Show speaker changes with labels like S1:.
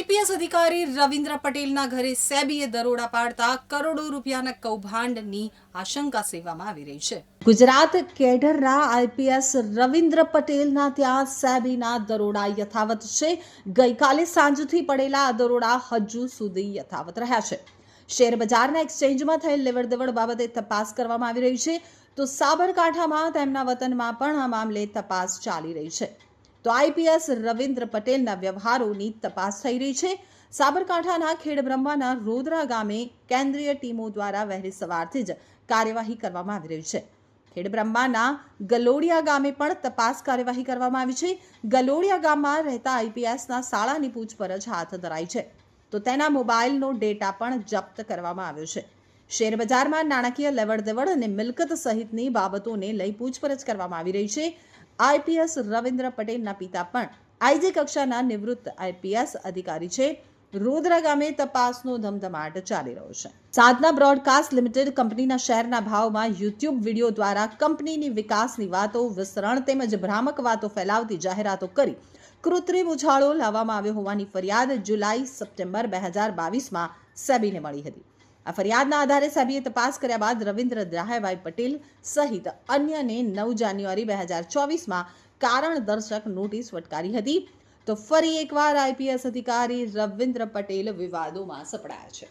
S1: IPS અધિકારી રવિન્દ્ર પટેલના ઘરે સેબીએ દરોડા પાડતા કરોડો રૂપિયાના કૌભાંડની આશંકા સેવામાં આવી રહી છે. ગુજરાત કેડરના આઈપીએસ રવિન્દ્ર પટેલના ત્યાં સેબીના દરોડા યથાવત છે. ગઈકાલે સાંજથી પડેલા આ દરોડા હજુ સુધી યથાવત રહ્યા છે. શેર બજારના એક્સચેન્જમાં થયેલ લેવડ દેવડ બાબતે તપાસ કરવામાં આવી રહી છે. તો સાબરકાંઠામાં તેમના વતનમાં પણ આ મામલે તપાસ ચાલી રહી છે. તો આઈપીએસ રવિન્દ્ર પટેલના વ્યવહારોની તપાસ થઈ રહી છે. સાબરકાંઠાના ખેડબ્રહ્માના રોદરા ગામે કેન્દ્રીય ટીમો દ્વારા વહેલી સવારથી જ કાર્યવાહી કરવામાં આવી રહી છે. ખેડબ્રહ્માના ગલોડિયા ગામે પણ તપાસ કાર્યવાહી કરવામાં આવી છે. ગલોડિયા ગામમાં રહેતા આઈપીએસના શાળાની પૂછપરછ હાથ ધરાઈ છે. તો તેના મોબાઈલનો ડેટા પણ જપ્ત કરવામાં આવ્યો છે. શેરબજારમાં નાણાકીય લેવડ દેવડ અને મિલકત સહિતની બાબતોને લઈ પૂછપરછ કરવામાં આવી રહી છે. આઈપીએસ રવિન્દ્ર પટેલના પિતા પણ આઈજી કક્ષાના નિવૃત્ત આઈપીએસ અધિકારી છે. રોદરા ગામે તપાસનો ધમધમાટ ચાલી રહ્યો છે. સાધના બ્રોડકાસ્ટ લિમિટેડ કંપનીના શેરના ભાવમાં યુટ્યુબ વીડિયો દ્વારા કંપનીની વિકાસની વાતો, વિસ્તરણ તેમજ ભ્રામક વાતો ફેલાવતી જાહેરાતો કરી કૃત્રિમ ઉછાળો લાવવામાં આવ્યો હોવાની ફરિયાદ જુલાઈ, સપ્ટેમ્બર બે હજાર બાવીસમાં સેબીને મળી હતી. આ ફરિયાદના આધારે સાબીએ તપાસ કર્યા બાદ રવિન્દ્ર દહાયભાઈ પટેલ સહિત અન્યને નવ જાન્યુઆરી બે હજાર ચોવીસમાં કારણ દર્શક નોટિસ ફટકારી હતી. તો ફરી એકવાર આઈપીએસ અધિકારી રવિન્દ્ર પટેલ વિવાદોમાં સપડાયા છે.